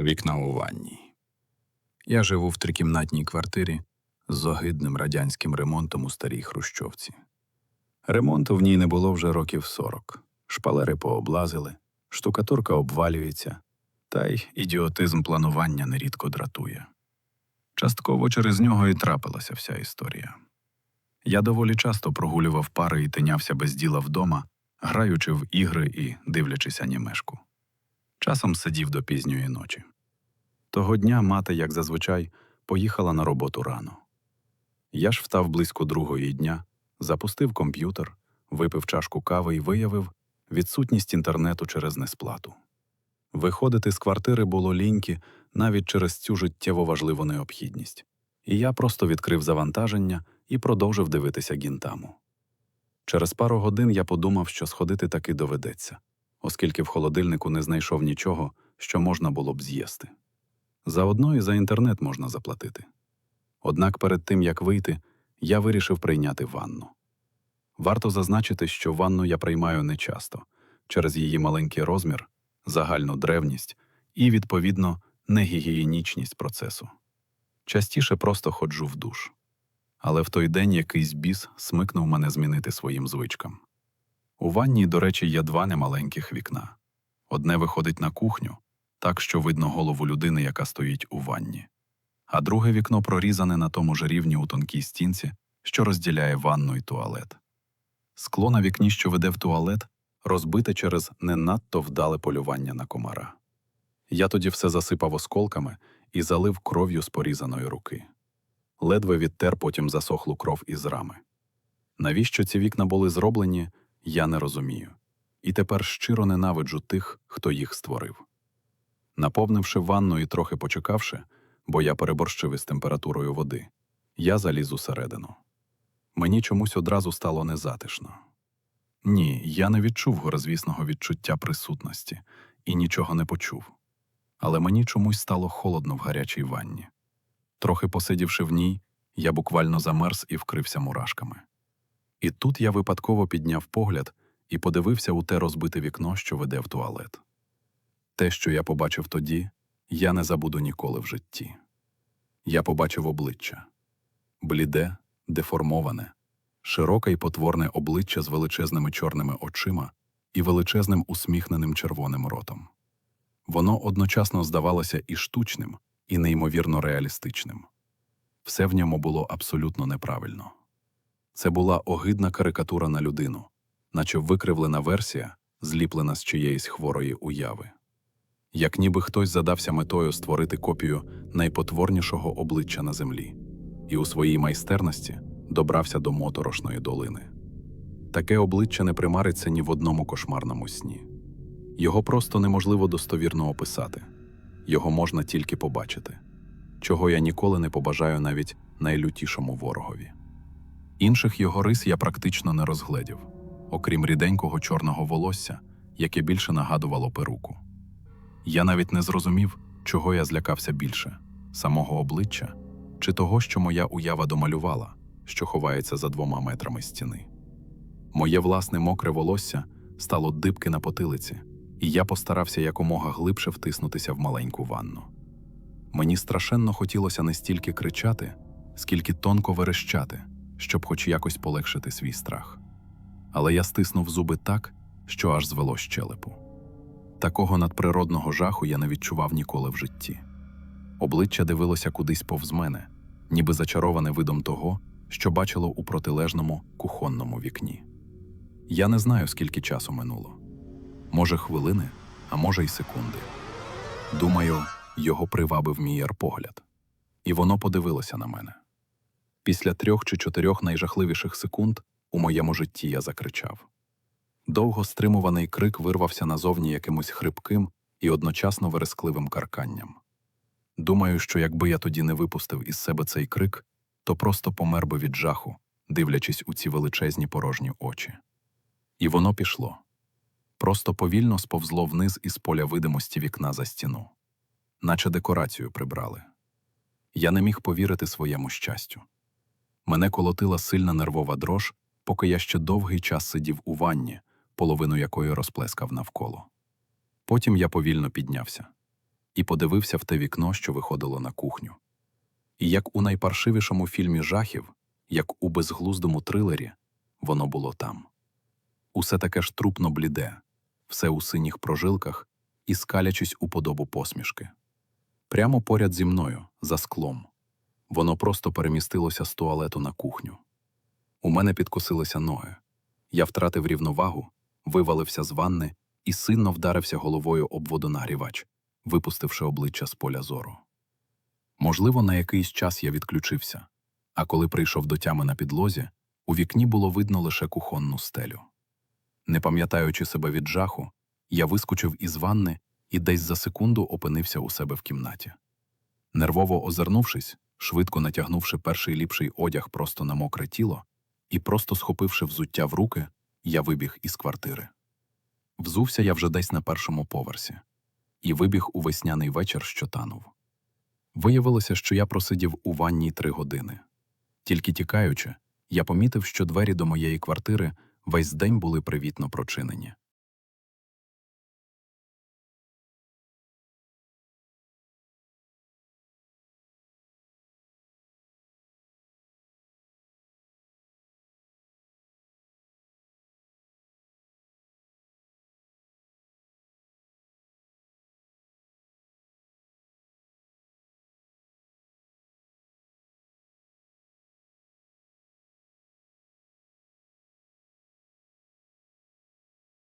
вікна у ванній. Я живу в трикімнатній квартирі з огидним радянським ремонтом у старій хрущовці. Ремонту в ній не було вже років сорок. Шпалери пооблазили, штукатурка обвалюється, та й ідіотизм планування нерідко дратує. Частково через нього і трапилася вся історія. Я доволі часто прогулював пари і тинявся без діла вдома, граючи в ігри і дивлячись анімешку. Часом сидів до пізньої ночі. Того дня мати, як зазвичай, поїхала на роботу рано. Я ж встав близько другої дня, запустив комп'ютер, випив чашку кави і виявив відсутність інтернету через несплату. Виходити з квартири було ліньки навіть через цю життєво важливу необхідність, і я просто відкрив завантаження і продовжив дивитися гінтаму. Через пару годин я подумав, що сходити таки доведеться, оскільки в холодильнику не знайшов нічого, що можна було б з'їсти. Заодно і за інтернет можна заплатити. Однак перед тим як вийти, я вирішив прийняти ванну. Варто зазначити, що ванну я приймаю нечасто через її маленький розмір, загальну древність і, відповідно, негігієнічність процесу. Частіше просто ходжу в душ. Але в той день якийсь біс смикнув мене змінити своїм звичкам. У ванні, до речі, є два немаленьких вікна. Одне виходить на кухню, так що видно голову людини, яка стоїть у ванні, а друге вікно прорізане на тому ж рівні у тонкій стінці, що розділяє ванну і туалет. Скло на вікні, що веде в туалет, розбите через не надто вдале полювання на комара. Я тоді все засипав осколками і залив кров'ю з порізаної руки. Ледве відтер потім засохлу кров із рами. Навіщо ці вікна були зроблені, я не розумію, і тепер щиро ненавиджу тих, хто їх створив. Наповнивши ванну і трохи почекавши, бо я переборщив із температурою води, я заліз усередину. Мені чомусь одразу стало незатишно. Ні, я не відчув горозвісного відчуття присутності і нічого не почув. Але мені чомусь стало холодно в гарячій ванні. Трохи посидівши в ній, я буквально замерз і вкрився мурашками. І тут я випадково підняв погляд і подивився у те розбите вікно, що веде в туалет. Те, що я побачив тоді, я не забуду ніколи в житті. Я побачив обличчя бліде, деформоване, широке і потворне обличчя з величезними чорними очима і величезним усміхненим червоним ротом. Воно одночасно здавалося і штучним, і неймовірно реалістичним. Все в ньому було абсолютно неправильно. Це була огидна карикатура на людину, наче викривлена версія, зліплена з чиєїсь хворої уяви. Як ніби хтось задався метою створити копію найпотворнішого обличчя на землі, і у своїй майстерності добрався до моторошної долини. Таке обличчя не примариться ні в одному кошмарному сні. Його просто неможливо достовірно описати, його можна тільки побачити, чого я ніколи не побажаю навіть найлютішому ворогові. Інших його рис я практично не розгледів, окрім ріденького чорного волосся, яке більше нагадувало перуку. Я навіть не зрозумів, чого я злякався більше самого обличчя чи того, що моя уява домалювала, що ховається за двома метрами стіни. Моє власне мокре волосся стало дибки на потилиці, і я постарався якомога глибше втиснутися в маленьку ванну. Мені страшенно хотілося не стільки кричати, скільки тонко верещати, щоб хоч якось полегшити свій страх. Але я стиснув зуби так, що аж звело щелепу. Такого надприродного жаху я не відчував ніколи в житті. Обличчя дивилося кудись повз мене, ніби зачароване видом того, що бачило у протилежному кухонному вікні. Я не знаю, скільки часу минуло. Може, хвилини, а може й секунди. Думаю, його привабив мій погляд. І воно подивилося на мене. Після трьох чи чотирьох найжахливіших секунд у моєму житті я закричав. Довго стримуваний крик вирвався назовні якимось хрипким і одночасно верескливим карканням. Думаю, що якби я тоді не випустив із себе цей крик, то просто помер би від жаху, дивлячись у ці величезні порожні очі. І воно пішло. Просто повільно сповзло вниз із поля видимості вікна за стіну, наче декорацію прибрали. Я не міг повірити своєму щастю. Мене колотила сильна нервова дрож, поки я ще довгий час сидів у ванні, половину якої розплескав навколо. Потім я повільно піднявся. і подивився в те вікно, що виходило на кухню. І як у найпаршивішому фільмі жахів, як у безглуздому трилері, воно було там. Усе таке ж трупно бліде, все у синіх прожилках і скалячись у подобу посмішки. Прямо поряд зі мною, за склом. Воно просто перемістилося з туалету на кухню. У мене підкосилися ноги. Я втратив рівновагу, вивалився з ванни і сильно вдарився головою об водонагрівач, випустивши обличчя з поля зору. Можливо, на якийсь час я відключився, а коли прийшов до тями на підлозі, у вікні було видно лише кухонну стелю. Не пам'ятаючи себе від жаху, я вискочив із ванни і десь за секунду опинився у себе в кімнаті. Нервово озирнувшись, швидко натягнувши перший ліпший одяг просто на мокре тіло і просто схопивши взуття в руки, я вибіг із квартири. Взувся я вже десь на першому поверсі і вибіг у весняний вечір, що танув. Виявилося, що я просидів у ванній три години. Тільки тікаючи, я помітив, що двері до моєї квартири весь день були привітно прочинені.